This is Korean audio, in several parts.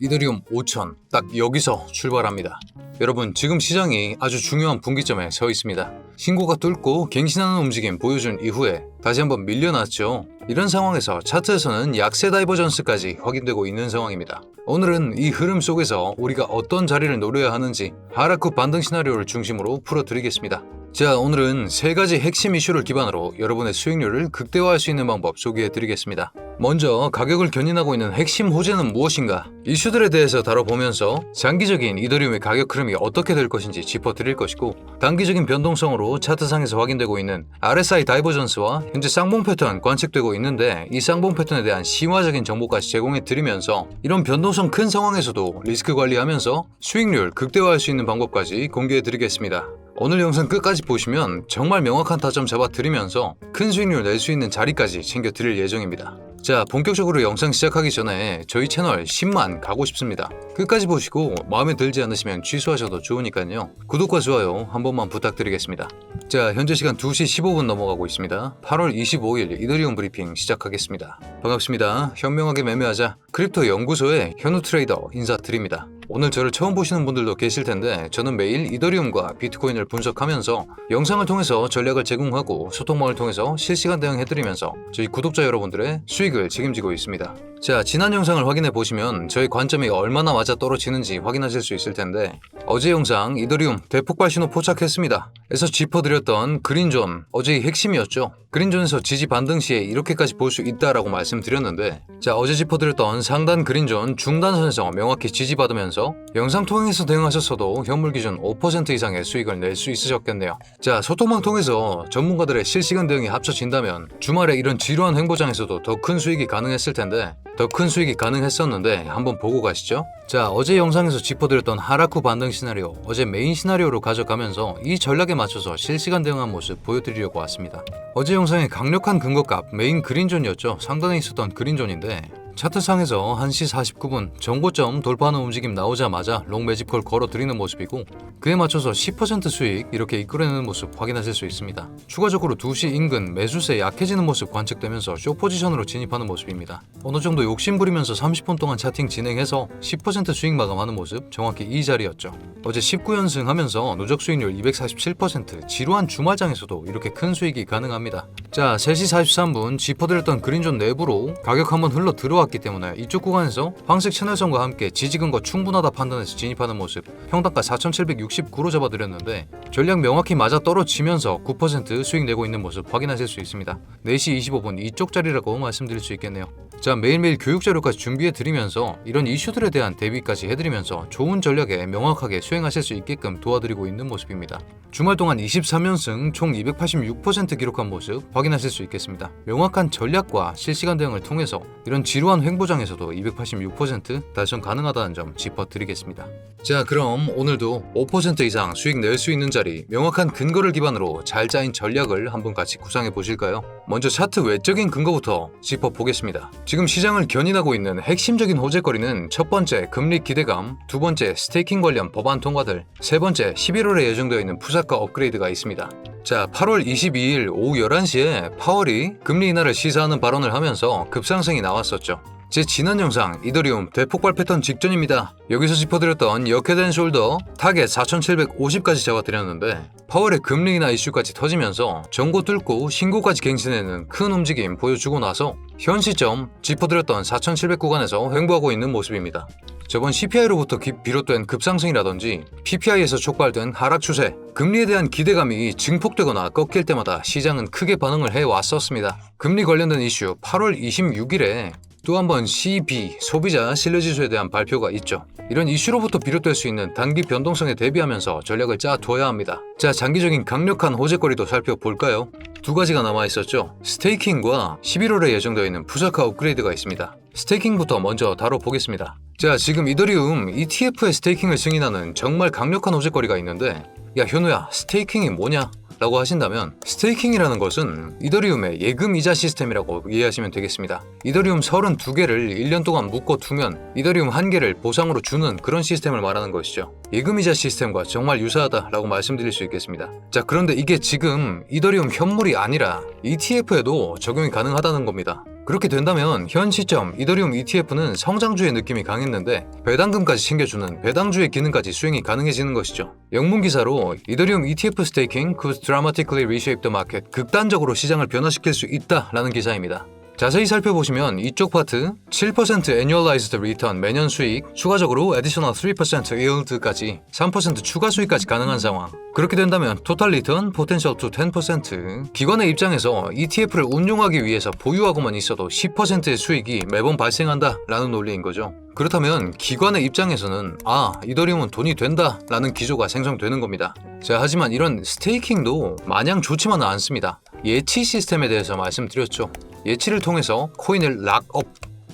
이더리움 5천 딱 여기서 출발합니다. 여러분 지금 시장이 아주 중요한 분기점에 서 있습니다. 신고가 뚫고 갱신하는 움직임 보여준 이후에 다시 한번 밀려났죠. 이런 상황에서 차트에서는 약세 다이버전스까지 확인되고 있는 상황입니다. 오늘은 이 흐름 속에서 우리가 어떤 자리를 노려야 하는지 하락 후 반등 시나리오를 중심으로 풀어드리겠습니다. 자, 오늘은 세 가지 핵심 이슈를 기반으로 여러분의 수익률을 극대화할 수 있는 방법 소개해 드리겠습니다. 먼저 가격을 견인하고 있는 핵심 호재는 무엇인가? 이슈들에 대해서 다뤄보면서 장기적인 이더리움의 가격 흐름이 어떻게 될 것인지 짚어드릴 것이고 단기적인 변동성으로 차트상에서 확인되고 있는 RSI 다이버전스와 현재 쌍봉 패턴 관측되고 있는데 이 쌍봉 패턴에 대한 심화적인 정보까지 제공해 드리면서 이런 변동성 큰 상황에서도 리스크 관리하면서 수익률 극대화할 수 있는 방법까지 공개해 드리겠습니다. 오늘 영상 끝까지 보시면 정말 명확한 타점 잡아드리면서 큰 수익률 낼 수 있는 자리까지 챙겨드릴 예정입니다. 자, 본격적으로 영상 시작하기 전에 저희 채널 10만 가고 싶습니다. 끝까지 보시고 마음에 들지 않으시면 취소하셔도 좋으니까요. 구독과 좋아요 한 번만 부탁드리겠습니다. 자, 현재 시간 2시 15분 넘어가고 있습니다. 8월 25일 이더리움 브리핑 시작하겠습니다. 반갑습니다. 현명하게 매매하자 크립토 연구소의 현우 트레이더 인사드립니다. 오늘 저를 처음 보시는 분들도 계실 텐데 저는 매일 이더리움과 비트코인을 분석하면서 영상을 통해서 전략을 제공하고 소통망을 통해서 실시간 대응해드리면서 저희 구독자 여러분들의 수익 을 책임지고 있습니다. 자, 지난 영상을 확인해 보시면 저희 관점이 얼마나 맞아 떨어지는지 확인하실 수 있을 텐데 어제 영상 이더리움 대폭발 신호 포착했습니다. 에서 짚어드렸던 그린존 어제의 핵심이었죠. 그린존에서 지지 반등 시에 이렇게까지 볼 수 있다라고 말씀드렸는데 자 어제 짚어드렸던 상단 그린존 중단선에서 명확히 지지받으면서 영상 통해서 대응하셨어도 현물 기준 5% 이상의 수익을 낼 수 있으셨겠네요. 자 소통망 통해서 전문가들의 실시간 대응이 합쳐진다면 주말에 이런 지루한 행보장에서도 더큰 수익이 가능했을 텐데 더 큰 수익이 가능했었는데 한번 보고 가시죠. 자 어제 영상에서 짚어드렸던 후 반등 시나리오 어제 메인 시나리오로 가져가면서 이 전략에 맞춰서 실시간 대응한 모습 보여드리려고 왔습니다. 어제 영상의 강력한 근거값 메인 그린존이었죠. 상단에 있었던 그린존인데 차트상에서 1시 49분 정고점 돌파하는 움직임 나오자마자 롱 매집콜 걸어드리는 모습이고 그에 맞춰서 10% 수익 이렇게 이끌어내는 모습 확인하실 수 있습니다. 추가적으로 2시 인근 매수세 약해지는 모습 관측되면서 쇼 포지션으로 진입하는 모습입니다. 어느 정도 욕심 부리면서 30분 동안 차팅 진행해서 10% 수익 마감하는 모습 정확히 이 자리였죠. 어제 19연승 하면서 누적 수익률 247% 지루한 주말장에서도 이렇게 큰 수익이 가능합니다. 자 3시 43분 짚어드렸던 그린존 내부로 가격 한번 흘러 들어왔 기 때문에 이쪽 구간에서 황색 채널선과 함께 지지근거 충분하다 판단해서 진입하는 모습 평단가 4769로 잡아드렸는데 전략 명확히 맞아 떨어지면서 9% 수익 내고 있는 모습 확인하실 수 있습니다. 4시 25분 이쪽 자리라고 말씀드릴 수 있겠네요. 자 매일매일 교육 자료까지 준비해 드리면서 이런 이슈들에 대한 대비까지 해드리면서 좋은 전략에 명확하게 수행하실 수 있게끔 도와드리고 있는 모습입니다. 주말 동안 23연승 총 286% 기록한 모습 확인하실 수 있겠습니다. 명확한 전략과 실시간 대응을 통해서 이런 지루한 횡보장에서도 286% 달성 가능하다는 점 짚어드리겠습니다. 자 그럼 오늘도 5% 이상 수익 낼 수 있는 자리 명확한 근거를 기반으로 잘 짜인 전략을 한번 같이 구상해 보실까요? 먼저 차트 외적인 근거부터 짚어보겠습니다. 지금 시장을 견인하고 있는 핵심적인 호재거리는 첫 번째 금리 기대감, 두 번째 스테이킹 관련 법안 통과들, 세 번째 11월에 예정되어 있는 푸사카 업그레이드가 있습니다. 자, 8월 22일 오후 11시에 파월이 금리 인하를 시사하는 발언을 하면서 급상승이 나왔었죠. 제 지난 영상 이더리움 대폭발 패턴 직전입니다. 여기서 짚어드렸던 역회된 숄더 타겟 4750까지 잡아드렸는데 파월의 금리 인하 이슈까지 터지면서 전고 뚫고 신고까지 갱신해내는 큰 움직임 보여주고 나서 현 시점 짚어드렸던 4700 구간에서 횡보하고 있는 모습입니다. 저번 CPI로부터 비롯된 급상승이라든지 PPI에서 촉발된 하락 추세, 금리에 대한 기대감이 증폭되거나 꺾일 때마다 시장은 크게 반응을 해왔었습니다. 금리 관련된 이슈 8월 26일에 또 한 번 CB 소비자 신뢰지수에 대한 발표가 있죠. 이런 이슈로부터 비롯될 수 있는 단기 변동성에 대비하면서 전략을 짜둬야 합니다. 자, 장기적인 강력한 호재거리도 살펴볼까요? 두 가지가 남아 있었죠. 스테이킹과 11월에 예정되어 있는 푸사카 업그레이드가 있습니다. 스테이킹부터 먼저 다뤄보겠습니다. 자, 지금 이더리움 ETF의 스테이킹을 승인하는 정말 강력한 호재거리가 있는데 야, 현우야, 스테이킹이 뭐냐? 라고 하신다면 스테이킹이라는 것은 이더리움의 예금 이자 시스템이라고 이해하시면 되겠습니다. 이더리움 32개를 1년 동안 묶어 두면 이더리움 1개를 보상으로 주는 그런 시스템을 말하는 것이죠. 예금 이자 시스템과 정말 유사하다라고 말씀드릴 수 있겠습니다. 자, 그런데 이게 지금 이더리움 현물이 아니라 ETF에도 적용이 가능하다는 겁니다. 그렇게 된다면 현 시점 이더리움 ETF는 성장주의 느낌이 강했는데 배당금까지 챙겨주는 배당주의 기능까지 수행이 가능해지는 것이죠. 영문 기사로 이더리움 ETF 스테이킹 could dramatically reshape the market 극단적으로 시장을 변화시킬 수 있다라는 기사입니다. 자세히 살펴보시면 이쪽 파트 7% annualized return 매년 수익, 추가적으로 additional 3% yield까지 3% 추가 수익까지 가능한 상황. 그렇게 된다면 total return potential to 10% 기관의 입장에서 ETF를 운용하기 위해서 보유하고만 있어도 10%의 수익이 매번 발생한다 라는 논리인 거죠. 그렇다면 기관의 입장에서는 아 이더리움은 돈이 된다 라는 기조가 생성되는 겁니다. 자 하지만 이런 스테이킹도 마냥 좋지만은 않습니다. 예치 시스템에 대해서 말씀드렸죠. 예치를 통해서 코인을 락업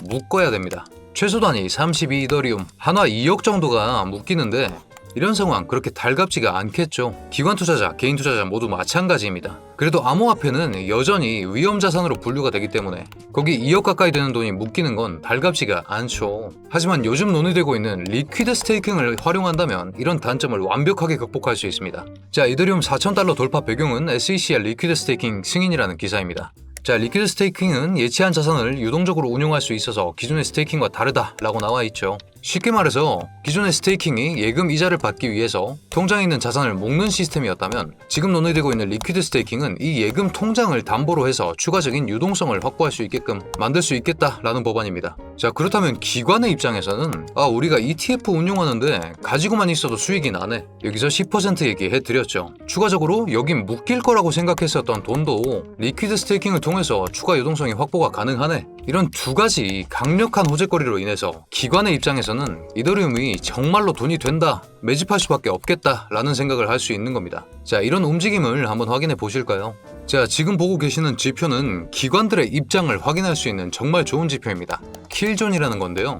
묶어야 됩니다. 최소 단위 32 이더리움 한화 2억 정도가 묶이는데 이런 상황 그렇게 달갑지가 않겠죠. 기관 투자자, 개인 투자자 모두 마찬가지입니다. 그래도 암호화폐는 여전히 위험 자산으로 분류가 되기 때문에 거기 2억 가까이 되는 돈이 묶이는 건 달갑지가 않죠. 하지만 요즘 논의되고 있는 리퀴드 스테이킹을 활용한다면 이런 단점을 완벽하게 극복할 수 있습니다. 자, 이더리움 4,000달러 돌파 배경은 SEC의 리퀴드 스테이킹 승인이라는 기사입니다. 자, 리퀴드 스테이킹은 예치한 자산을 유동적으로 운용할 수 있어서 기존의 스테이킹과 다르다라고 나와 있죠. 쉽게 말해서 기존의 스테이킹이 예금 이자를 받기 위해서 통장에 있는 자산을 묶는 시스템이었다면 지금 논의되고 있는 리퀴드 스테이킹은 이 예금 통장을 담보로 해서 추가적인 유동성을 확보할 수 있게끔 만들 수 있겠다라는 법안입니다. 자 그렇다면 기관의 입장에서는 아 우리가 ETF 운용하는데 가지고만 있어도 수익이 나네. 여기서 10% 얘기해 드렸죠. 추가적으로 여긴 묶일 거라고 생각했었던 돈도 리퀴드 스테이킹을 통해서 추가 유동성이 확보가 가능하네. 이런 두 가지 강력한 호재거리로 인해서 기관의 입장에서는 이더리움이 정말로 돈이 된다, 매집할 수밖에 없겠다라는 생각을 할 수 있는 겁니다. 자, 이런 움직임을 한번 확인해 보실까요? 자, 지금 보고 계시는 지표는 기관들의 입장을 확인할 수 있는 정말 좋은 지표입니다. 킬존이라는 건데요.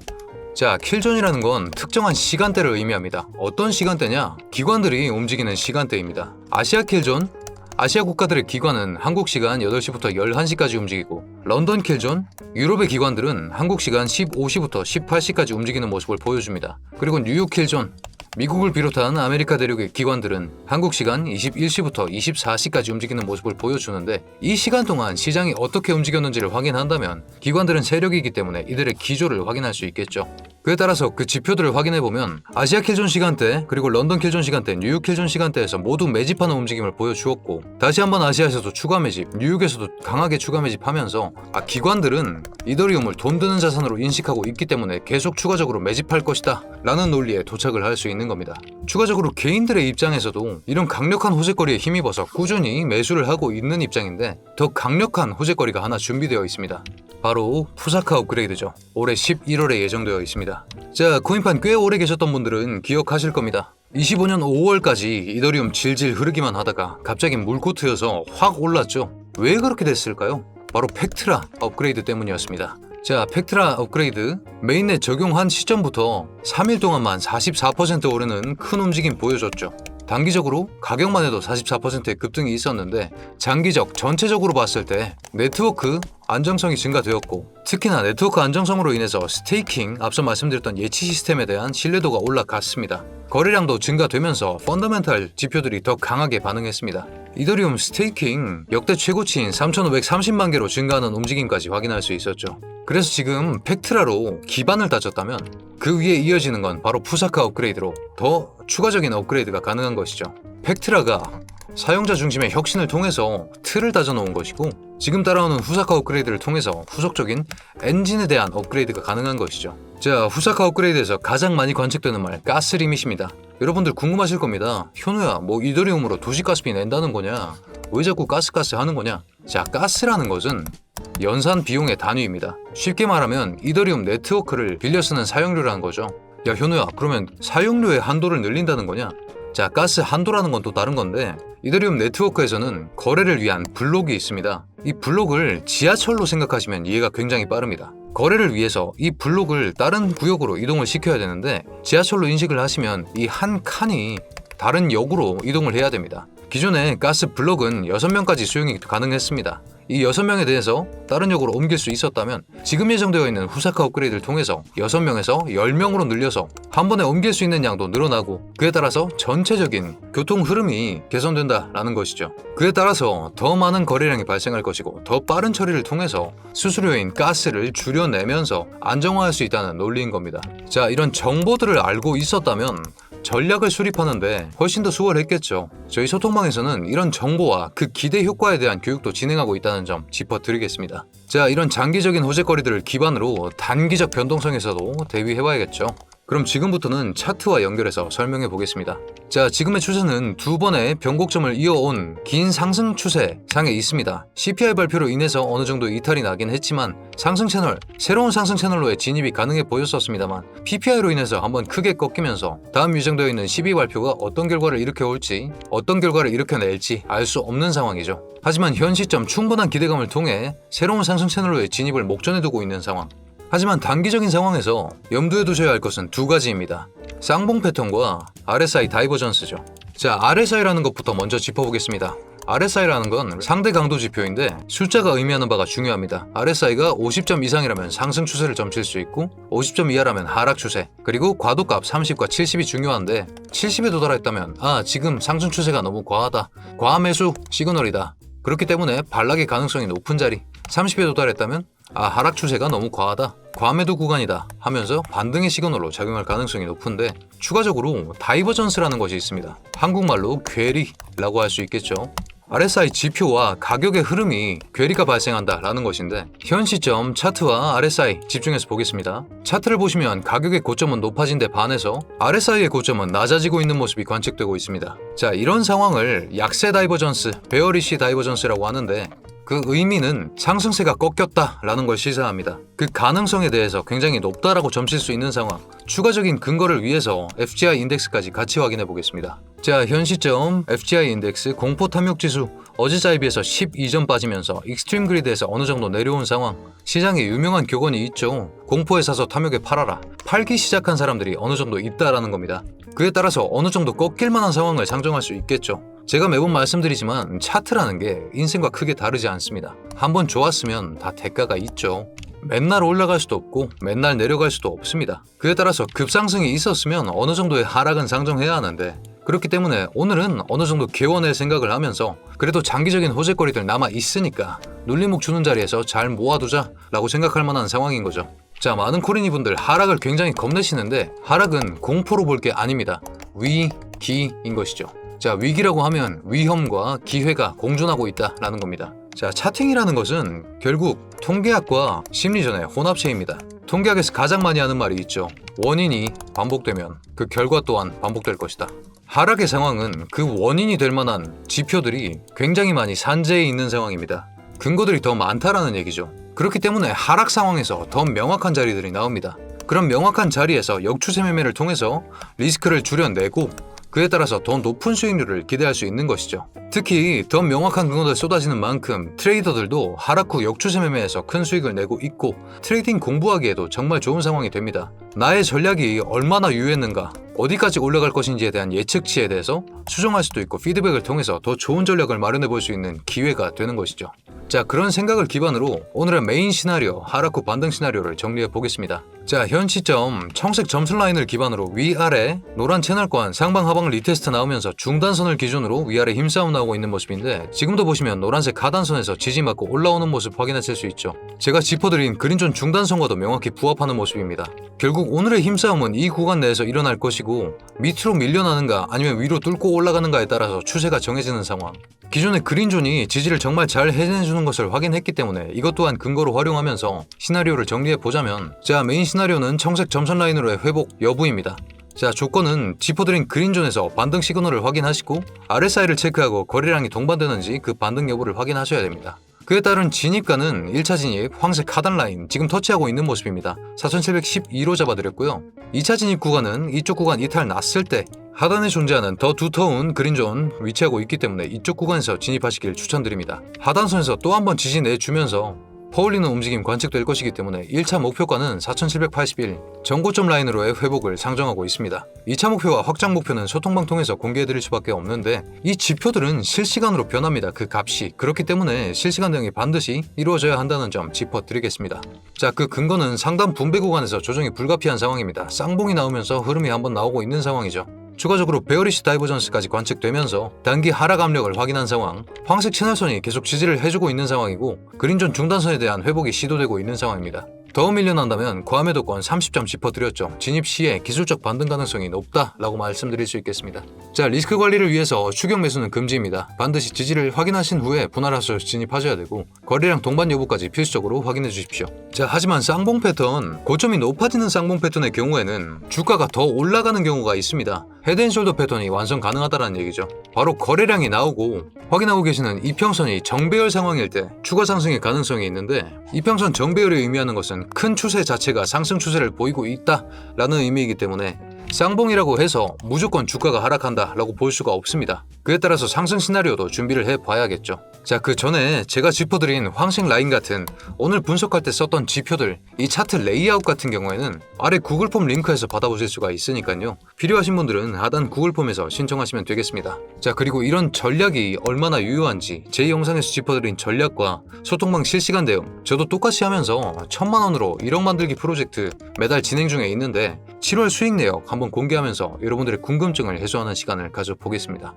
자, 킬존이라는 건 특정한 시간대를 의미합니다. 어떤 시간대냐? 기관들이 움직이는 시간대입니다. 아시아 킬존, 아시아 국가들의 기관은 한국 시간 8시부터 11시까지 움직이고 런던 킬존, 유럽의 기관들은 한국 시간 15시부터 18시까지 움직이는 모습을 보여줍니다. 그리고 뉴욕 킬존, 미국을 비롯한 아메리카 대륙의 기관들은 한국 시간 21시부터 24시까지 움직이는 모습을 보여주는데 이 시간 동안 시장이 어떻게 움직였는지를 확인한다면 기관들은 세력이기 때문에 이들의 기조를 확인할 수 있겠죠. 그에 따라서 그 지표들을 확인해 보면 아시아 킬존 시간대 그리고 런던 킬존 시간대, 뉴욕 킬존 시간대에서 모두 매집하는 움직임을 보여주었고 다시 한번 아시아에서도 추가 매집, 뉴욕에서도 강하게 추가 매집하면서 아 기관들은 이더리움을 돈 드는 자산으로 인식하고 있기 때문에 계속 추가적으로 매집할 것이다 라는 논리에 도착을 할 수 있는 겁니다. 추가적으로 개인들의 입장에서도 이런 강력한 호재거리에 힘입어서 꾸준히 매수를 하고 있는 입장인데 더 강력한 호재거리가 하나 준비되어 있습니다. 바로 푸사카 업그레이드죠. 올해 11월에 예정되어 있습니다. 자, 코인판 꽤 오래 계셨던 분들은 기억하실 겁니다. 25년 5월까지 이더리움 질질 흐르기만 하다가 갑자기 물코트여서 확 올랐죠. 왜 그렇게 됐을까요? 바로 팩트라 업그레이드 때문이었습니다. 자, 팩트라 업그레이드 메인넷 적용한 시점부터 3일 동안만 44% 오르는 큰 움직임 보여줬죠. 단기적으로 가격만 해도 44%의 급등이 있었는데 장기적 전체적으로 봤을 때 네트워크 안정성이 증가되었고 특히나 네트워크 안정성으로 인해서 스테이킹 앞서 말씀드렸던 예치 시스템에 대한 신뢰도가 올라갔습니다. 거래량도 증가되면서 펀더멘탈 지표들이 더 강하게 반응했습니다. 이더리움 스테이킹 역대 최고치인 3,530만 개로 증가하는 움직임까지 확인할 수 있었죠. 그래서 지금 팩트라로 기반을 다졌다면 그 위에 이어지는 건 바로 푸사카 업그레이드로 더 추가적인 업그레이드가 가능한 것이죠. 팩트라가 사용자 중심의 혁신을 통해서 틀을 다져놓은 것이고 지금 따라오는 후사카 업그레이드를 통해서 후속적인 엔진에 대한 업그레이드가 가능한 것이죠. 자, 후사카 업그레이드에서 가장 많이 관측되는 말 가스 리밋입니다. 여러분들 궁금하실 겁니다. 현우야, 뭐 이더리움으로 도시가스비 낸다는 거냐? 왜 자꾸 가스가스 하는 거냐? 자, 가스라는 것은 연산 비용의 단위입니다. 쉽게 말하면 이더리움 네트워크를 빌려 쓰는 사용료라는 거죠. 야, 현우야, 그러면 사용료의 한도를 늘린다는 거냐? 자, 가스 한도라는 건 또 다른 건데 이더리움 네트워크에서는 거래를 위한 블록이 있습니다. 이 블록을 지하철로 생각하시면 이해가 굉장히 빠릅니다. 거래를 위해서 이 블록을 다른 구역으로 이동을 시켜야 되는데 지하철로 인식을 하시면 이 한 칸이 다른 역으로 이동을 해야 됩니다. 기존에 가스 블록은 6명까지 수용이 가능했습니다. 이 6명에 대해서 다른 역으로 옮길 수 있었다면 지금 예정되어 있는 후사카 업그레이드를 통해서 6명에서 10명으로 늘려서 한 번에 옮길 수 있는 양도 늘어나고 그에 따라서 전체적인 교통 흐름이 개선된다라는 것이죠. 그에 따라서 더 많은 거래량이 발생할 것이고 더 빠른 처리를 통해서 수수료인 가스를 줄여내면서 안정화할 수 있다는 논리인 겁니다. 자, 이런 정보들을 알고 있었다면 전략을 수립하는데 훨씬 더 수월했겠죠. 저희 소통방에서는 이런 정보와 그 기대 효과에 대한 교육도 진행하고 있다는 점 짚어드리겠습니다. 자, 이런 장기적인 호재거리들을 기반으로 단기적 변동성에서도 대비해봐야겠죠. 그럼 지금부터는 차트와 연결해서 설명해 보겠습니다. 자, 지금의 추세는 두 번의 변곡점을 이어온 긴 상승 추세 상에 있습니다. CPI 발표로 인해서 어느 정도 이탈이 나긴 했지만 상승 채널, 새로운 상승 채널로의 진입이 가능해 보였었습니다만 PPI로 인해서 한번 크게 꺾이면서 다음 예정되어 있는 12 발표가 어떤 결과를 일으켜올지 어떤 결과를 일으켜낼지 알 수 없는 상황이죠. 하지만 현 시점 충분한 기대감을 통해 새로운 상승 채널로의 진입을 목전에 두고 있는 상황. 하지만 단기적인 상황에서 염두에 두셔야 할 것은 두 가지입니다. 쌍봉 패턴과 RSI 다이버전스죠. 자, RSI라는 것부터 먼저 짚어보겠습니다. RSI라는 건 상대 강도 지표인데 숫자가 의미하는 바가 중요합니다. RSI가 50점 이상이라면 상승 추세를 점칠 수 있고 50점 이하라면 하락 추세 그리고 과도값 30과 70이 중요한데 70에 도달했다면 아 지금 상승 추세가 너무 과하다 과매수 시그널이다 그렇기 때문에 반락의 가능성이 높은 자리 30에 도달했다면 아 하락 추세가 너무 과하다 과매도 구간이다 하면서 반등의 시그널로 작용할 가능성이 높은데 추가적으로 다이버전스라는 것이 있습니다 한국말로 괴리라고 할 수 있겠죠 RSI 지표와 가격의 흐름이 괴리가 발생한다라는 것인데 현 시점 차트와 RSI 집중해서 보겠습니다. 차트를 보시면 가격의 고점은 높아진 데 반해서 RSI의 고점은 낮아지고 있는 모습이 관측되고 있습니다. 자, 이런 상황을 약세 다이버전스, 베어리시 다이버전스라고 하는데 그 의미는 상승세가 꺾였다라는 걸 시사합니다. 그 가능성에 대해서 굉장히 높다라고 점칠 수 있는 상황. 추가적인 근거를 위해서 FGI 인덱스까지 같이 확인해 보겠습니다. 자, 현 시점 FGI 인덱스 공포 탐욕 지수 어제자에 비해서 12점 빠지면서 익스트림 그리드에서 어느 정도 내려온 상황. 시장에 유명한 교건이 있죠. 공포에 사서 탐욕에 팔아라. 팔기 시작한 사람들이 어느 정도 있다라는 겁니다. 그에 따라서 어느 정도 꺾일 만한 상황을 상정할 수 있겠죠. 제가 매번 말씀드리지만 차트라는 게 인생과 크게 다르지 않습니다. 한번 좋았으면 다 대가가 있죠. 맨날 올라갈 수도 없고 맨날 내려갈 수도 없습니다. 그에 따라서 급상승이 있었으면 어느 정도의 하락은 상정해야 하는데 그렇기 때문에 오늘은 어느 정도 개원할 생각을 하면서 그래도 장기적인 호재거리들 남아 있으니까 눌림목 주는 자리에서 잘 모아두자 라고 생각할 만한 상황인 거죠. 자, 많은 코리니 분들 하락을 굉장히 겁내시는데 하락은 공포로 볼 게 아닙니다. 위, 기인 것이죠. 자, 위기라고 하면 위험과 기회가 공존하고 있다라는 겁니다. 자, 차팅이라는 것은 결국 통계학과 심리전의 혼합체입니다. 통계학에서 가장 많이 하는 말이 있죠. 원인이 반복되면 그 결과 또한 반복될 것이다. 하락의 상황은 그 원인이 될 만한 지표들이 굉장히 많이 산재해 있는 상황입니다. 근거들이 더 많다라는 얘기죠. 그렇기 때문에 하락 상황에서 더 명확한 자리들이 나옵니다. 그런 명확한 자리에서 역추세 매매를 통해서 리스크를 줄여내고 그에 따라서 더 높은 수익률을 기대할 수 있는 것이죠. 특히 더 명확한 근거들 쏟아지는 만큼 트레이더들도 하락 후 역추세 매매에서 큰 수익을 내고 있고 트레이딩 공부하기에도 정말 좋은 상황이 됩니다. 나의 전략이 얼마나 유했는가, 어디까지 올라갈 것인지에 대한 예측치에 대해서 수정할 수도 있고 피드백을 통해서 더 좋은 전략을 마련해 볼 수 있는 기회가 되는 것이죠. 자, 그런 생각을 기반으로 오늘의 메인 시나리오, 후 반등 시나리오를 정리해 보겠습니다. 자, 현 시점 청색 점수 라인을 기반으로 위아래 노란 채널권 상방 하방 리테스트 나오면서 중단선을 기준으로 위아래 힘싸움 나오고 있는 모습인데 지금도 보시면 노란색 하단선에서 지지맞고 올라오는 모습 확인하실 수 있죠. 제가 짚어드린 그린존 중단선과도 명확히 부합하는 모습입니다. 결국 오늘의 힘싸움은 이 구간 내에서 일어날 것이고 밑으로 밀려나는가 아니면 위로 뚫고 올라가는가에 따라서 추세가 정해지는 상황. 기존의 그린존이 지지를 정말 잘 해내주는 것을 확인했기 때문에 이것 또한 근거로 활용하면서 시나리오를 정리해 보자면 자 메인 시나리오는 청색 점선 라인으로의 회복 여부입니다. 자 조건은 짚어드린 그린존에서 반등 시그널을 확인하시고 RSI를 체크하고 거래량이 동반되는지 그 반등 여부를 확인하셔야 됩니다. 그에 따른 진입가는 1차 진입 황색 하단 라인 지금 터치하고 있는 모습입니다. 4712로 잡아드렸고요. 2차 진입 구간은 이쪽 구간 이탈 났을 때 하단에 존재하는 더 두터운 그린존 위치하고 있기 때문에 이쪽 구간에서 진입하시길 추천드립니다. 하단선에서 또 한 번 지지 내주면서 퍼올리는 움직임 관측될 것이기 때문에 1차 목표가는 4781 전고점 라인으로의 회복을 상정하고 있습니다. 2차 목표와 확장 목표는 소통방 통해서 공개해드릴 수밖에 없는데 이 지표들은 실시간으로 변합니다. 그 값이 그렇기 때문에 실시간 대응이 반드시 이루어져야 한다는 점 짚어드리겠습니다. 자, 그 근거는 상단 분배 구간에서 조정이 불가피한 상황입니다. 쌍봉이 나오면서 흐름이 한번 나오고 있는 상황이죠. 추가적으로 베어리시 다이버전스까지 관측되면서 단기 하락 압력을 확인한 상황, 황색 채널선이 계속 지지를 해주고 있는 상황이고 그린존 중단선에 대한 회복이 시도되고 있는 상황입니다. 더 밀려난다면 과매도권 30점 짚어드렸죠. 진입 시에 기술적 반등 가능성이 높다라고 말씀드릴 수 있겠습니다. 자, 리스크 관리를 위해서 추격 매수는 금지입니다. 반드시 지지를 확인하신 후에 분할해서 진입하셔야 되고 거래량 동반 여부까지 필수적으로 확인해 주십시오. 자, 하지만 쌍봉 패턴, 고점이 높아지는 쌍봉 패턴의 경우에는 주가가 더 올라가는 경우가 있습니다. 헤드앤숄더 패턴이 완성 가능하다는 얘기죠. 바로 거래량이 나오고 확인하고 계시는 이평선이 정배열 상황일 때 추가 상승의 가능성이 있는데 이평선 정배열이 의미하는 것은 큰 추세 자체가 상승 추세를 보이고 있다라는 의미이기 때문에 쌍봉이라고 해서 무조건 주가가 하락한다 라고 볼 수가 없습니다. 그에 따라서 상승 시나리오도 준비를 해 봐야겠죠. 자, 그 전에 제가 짚어드린 황색 라인 같은 오늘 분석할 때 썼던 지표들, 이 차트 레이아웃 같은 경우에는 아래 구글 폼 링크에서 받아보실 수가 있으니까요. 필요하신 분들은 하단 구글 폼에서 신청하시면 되겠습니다. 자, 그리고 이런 전략이 얼마나 유효한지 제 영상에서 짚어드린 전략과 소통방 실시간 대응, 저도 똑같이 하면서 천만 원으로 1억 만들기 프로젝트 매달 진행 중에 있는데 7월 수익 내역 한번 공개하면서 여러분들의 궁금증을 해소하는 시간을 가져보겠습니다.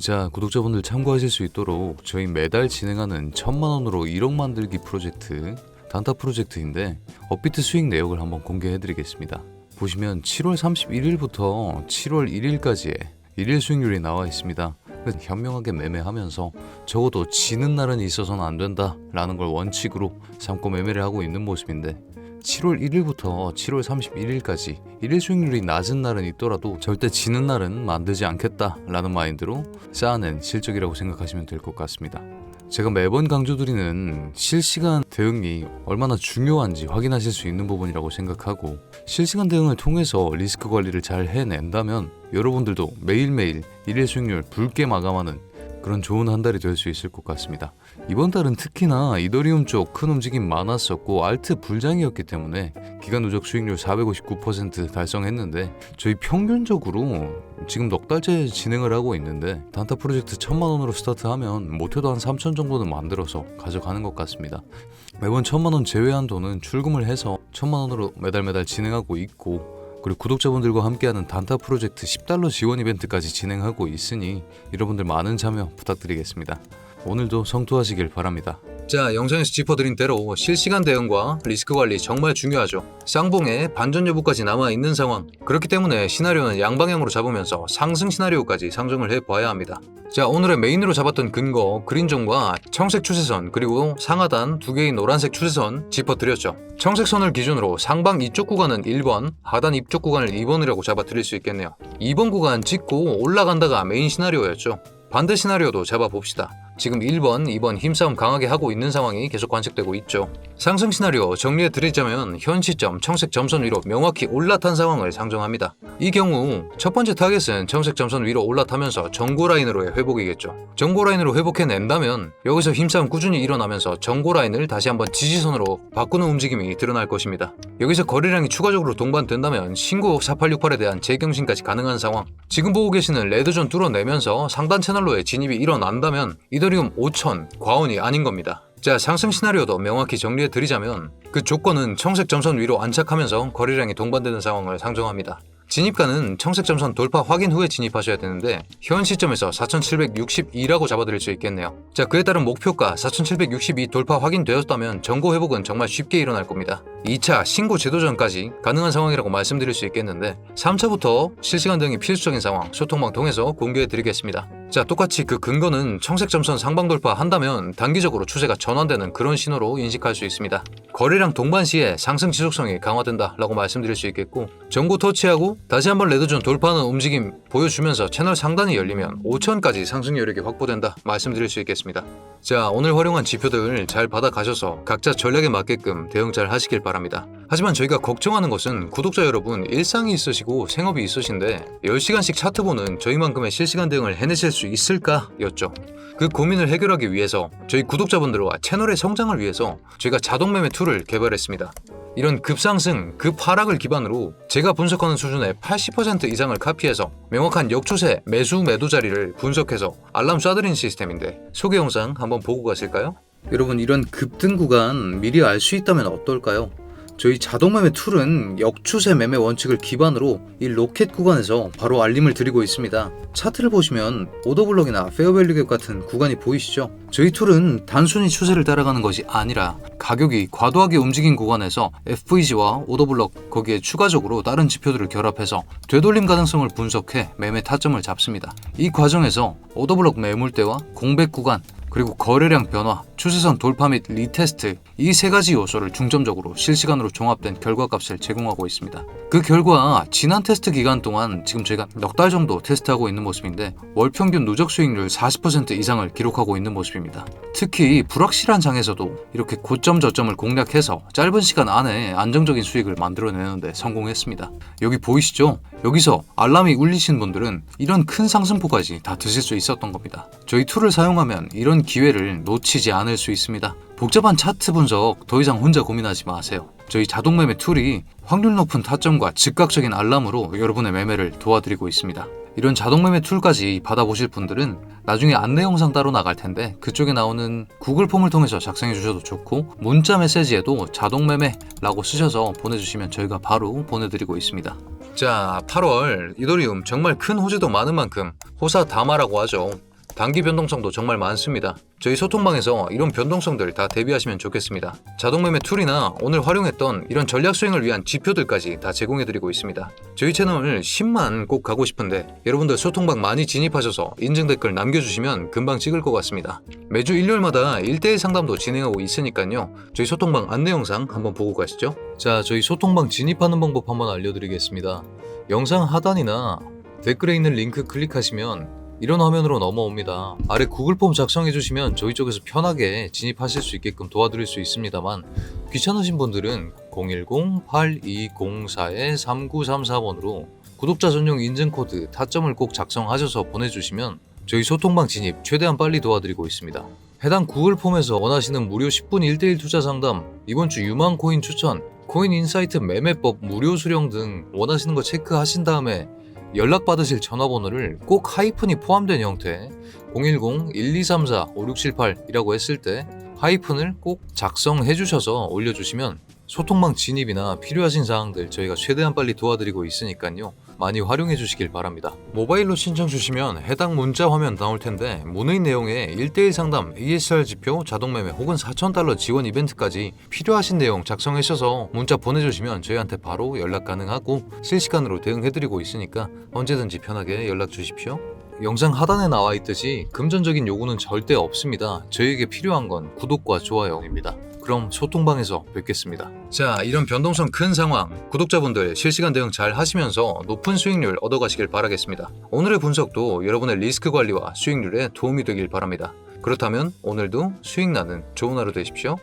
자, 구독자분들 참고하실 수 있도록 저희 매달 진행하는 천만 원으로 1억 만들기 프로젝트 단타 프로젝트인데 업비트 수익 내역을 한번 공개해 드리겠습니다. 보시면 7월 31일부터 7월 1일까지의 일일 수익률이 나와 있습니다. 현명하게 매매하면서 적어도 지는 날은 있어서는 안 된다라는 걸 원칙으로 삼고 매매를 하고 있는 모습인데 7월 1일부터 7월 31일까지 일일 수익률이 낮은 날은 있더라도 절대 지는 날은 만들지 않겠다라는 마인드로 쌓아낸 실적이라고 생각하시면 될 것 같습니다. 제가 매번 강조드리는 실시간 대응이 얼마나 중요한지 확인하실 수 있는 부분이라고 생각하고 실시간 대응을 통해서 리스크 관리를 잘 해낸다면 여러분들도 매일매일 일일 수익률 붉게 마감하는 그런 좋은 한 달이 될 수 있을 것 같습니다. 이번 달은 특히나 이더리움 쪽 큰 움직임 많았었고 알트 불장이었기 때문에 기간 누적 수익률 459% 달성했는데 저희 평균적으로 지금 넉 달째 진행을 하고 있는데 단타 프로젝트 천만 원으로 스타트하면 못해도 한 3천 정도는 만들어서 가져가는 것 같습니다. 매번 천만 원 제외한 돈은 출금을 해서 천만 원으로 매달 매달 진행하고 있고 그리고 구독자분들과 함께하는 단타 프로젝트 10달러 지원 이벤트까지 진행하고 있으니 여러분들 많은 참여 부탁드리겠습니다. 오늘도 성투하시길 바랍니다. 자, 영상에서 짚어드린 대로 실시간 대응과 리스크 관리 정말 중요하죠. 쌍봉에 반전 여부까지 남아 있는 상황. 그렇기 때문에 시나리오는 양방향으로 잡으면서 상승 시나리오까지 상정을 해 봐야 합니다. 자, 오늘의 메인으로 잡았던 근거 그린존과 청색 추세선 그리고 상하단 두 개의 노란색 추세선 짚어드렸죠. 청색 선을 기준으로 상방 이쪽 구간은 1번, 하단 이쪽 구간을 2번이라고 잡아드릴 수 있겠네요. 2번 구간 찍고 올라간다가 메인 시나리오였죠. 반대 시나리오도 잡아봅시다. 지금 1번, 2번 힘싸움 강하게 하고 있는 상황이 계속 관측되고 있죠. 상승 시나리오 정리해 드리자면 현 시점 청색 점선 위로 명확히 올라탄 상황을 상정합니다. 이 경우 첫 번째 타겟은 청색 점선 위로 올라타면서 정고 라인으로의 회복이겠죠. 정고 라인으로 회복해 낸다면 여기서 힘싸움 꾸준히 일어나면서 정고 라인을 다시 한번 지지선으로 바꾸는 움직임이 드러날 것입니다. 여기서 거래량이 추가적으로 동반된다면 신고 4868에 대한 재경신까지 가능한 상황. 지금 보고 계시는 레드존 뚫어내면서 상단 채널로의 진입이 일어난다면 이 더리움 5000 과언이 아닌 겁니다. 자, 상승 시나리오도 명확히 정리해 드리자면 그 조건은 청색 점선 위로 안착하면서 거래량이 동반되는 상황을 상정합니다. 진입가는 청색 점선 돌파 확인 후에 진입하셔야 되는데 현 시점에서 4762라고 잡아드릴 수 있겠네요. 자 그에 따른 목표가 4762 돌파 확인되었다면 정고 회복은 정말 쉽게 일어날 겁니다. 2차 신고 제도 전까지 가능한 상황이라고 말씀드릴 수 있겠는데 3차부터 실시간 등이 필수적인 상황 소통방 통해서 공개해 드리겠습니다. 자 똑같이 그 근거는 청색 점선 상방 돌파 한다면 단기적으로 추세가 전환되는 그런 신호로 인식할 수 있습니다. 거래량 동반 시에 상승 지속성이 강화된다라고 말씀드릴 수 있겠고 정고 터치하고 다시 한번 레드존 돌파하는 움직임 보여주면서 채널 상단이 열리면 5천까지 상승 여력이 확보된다 말씀드릴 수 있겠습니다. 자 오늘 활용한 지표들 잘 받아가셔서 각자 전략에 맞게끔 대응 잘 하시길 바랍니다. 하지만 저희가 걱정하는 것은 구독자 여러분 일상이 있으시고 생업이 있으신데 10시간씩 차트 보는 저희만큼의 실시간 대응을 해내실 수 있을까? 였죠. 그 고민을 해결하기 위해서 저희 구독자분들과 채널의 성장을 위해서 저희가 자동매매 툴을 개발했습니다. 이런 급상승, 급하락을 기반으로 제가 분석하는 수준의 80% 이상을 카피해서 명확한 역추세 매수 매도 자리를 분석해서 알람 쏴드리는 시스템인데 소개 영상 한번 보고 가실까요? 여러분 이런 급등 구간 미리 알 수 있다면 어떨까요? 저희 자동매매 툴은 역추세 매매 원칙을 기반으로 이 로켓 구간에서 바로 알림을 드리고 있습니다. 차트를 보시면 오더블럭이나 페어밸류 갭 같은 구간이 보이시죠? 저희 툴은 단순히 추세를 따라가는 것이 아니라 가격이 과도하게 움직인 구간에서 FVG와 오더블럭 거기에 추가적으로 다른 지표들을 결합해서 되돌림 가능성을 분석해 매매 타점을 잡습니다. 이 과정에서 오더블럭 매물대와 공백 구간 그리고 거래량 변화, 추세선 돌파 및 리테스트 이 세 가지 요소를 중점적으로 실시간으로 종합된 결과값을 제공하고 있습니다. 그 결과 지난 테스트 기간 동안 지금 저희가 넉 달 정도 테스트하고 있는 모습인데 월 평균 누적 수익률 40% 이상을 기록하고 있는 모습입니다. 특히 불확실한 장에서도 이렇게 고점 저점을 공략해서 짧은 시간 안에 안정적인 수익을 만들어내는데 성공했습니다. 여기 보이시죠? 여기서 알람이 울리신 분들은 이런 큰 상승폭까지 다 드실 수 있었던 겁니다. 저희 툴을 사용하면 이런 기회를 놓치지 않을 수 있습니다. 복잡한 차트 분석 더 이상 혼자 고민하지 마세요. 저희 자동매매 툴이 확률 높은 타점과 즉각적인 알람으로 여러분의 매매를 도와드리고 있습니다. 이런 자동매매 툴까지 받아보실 분들은 나중에 안내 영상 따로 나갈 텐데 그쪽에 나오는 구글 폼을 통해서 작성해 주셔도 좋고 문자 메시지에도 자동매매라고 쓰셔서 보내주시면 저희가 바로 보내드리고 있습니다. 자, 8월 이더리움 정말 큰 호재도 많은 만큼 호사다마라고 하죠. 단기 변동성도 정말 많습니다. 저희 소통방에서 이런 변동성들 다 대비하시면 좋겠습니다. 자동매매 툴이나 오늘 활용했던 이런 전략 수행을 위한 지표들까지 다 제공해드리고 있습니다. 저희 채널 10만 꼭 가고 싶은데 여러분들 소통방 많이 진입하셔서 인증 댓글 남겨주시면 금방 찍을 것 같습니다. 매주 일요일마다 1대1 상담도 진행하고 있으니까요. 저희 소통방 안내 영상 한번 보고 가시죠. 자, 저희 소통방 진입하는 방법 한번 알려드리겠습니다. 영상 하단이나 댓글에 있는 링크 클릭하시면 이런 화면으로 넘어옵니다. 아래 구글 폼 작성해 주시면 저희 쪽에서 편하게 진입하실 수 있게끔 도와드릴 수 있습니다만 귀찮으신 분들은 010-8204-3934번으로 구독자 전용 인증 코드 타점을 꼭 작성하셔서 보내주시면 저희 소통방 진입 최대한 빨리 도와드리고 있습니다. 해당 구글 폼에서 원하시는 무료 10분 1대1 투자 상담, 이번 주 유망 코인 추천, 코인 인사이트 매매법 무료 수령 등 원하시는 거 체크하신 다음에 연락받으실 전화번호를 꼭 하이픈이 포함된 형태 010-1234-5678이라고 했을 때 하이픈을 꼭 작성해 주셔서 올려주시면 소통망 진입이나 필요하신 사항들 저희가 최대한 빨리 도와드리고 있으니까요. 많이 활용해 주시길 바랍니다. 모바일로 신청 주시면 해당 문자 화면 나올 텐데 문의 내용에 1대1 상담, ESR 지표, 자동매매 혹은 4,000달러 지원 이벤트까지 필요하신 내용 작성해 주셔서 문자 보내주시면 저희한테 바로 연락 가능하고 실시간으로 대응해드리고 있으니까 언제든지 편하게 연락 주십시오. 영상 하단에 나와 있듯이 금전적인 요구는 절대 없습니다. 저희에게 필요한 건 구독과 좋아요입니다. 그럼 소통방에서 뵙겠습니다. 자, 이런 변동성 큰 상황, 구독자분들 실시간 대응 잘 하시면서 높은 수익률 얻어가시길 바라겠습니다. 오늘의 분석도 여러분의 리스크 관리와 수익률에 도움이 되길 바랍니다. 그렇다면 오늘도 수익 나는 좋은 하루 되십시오.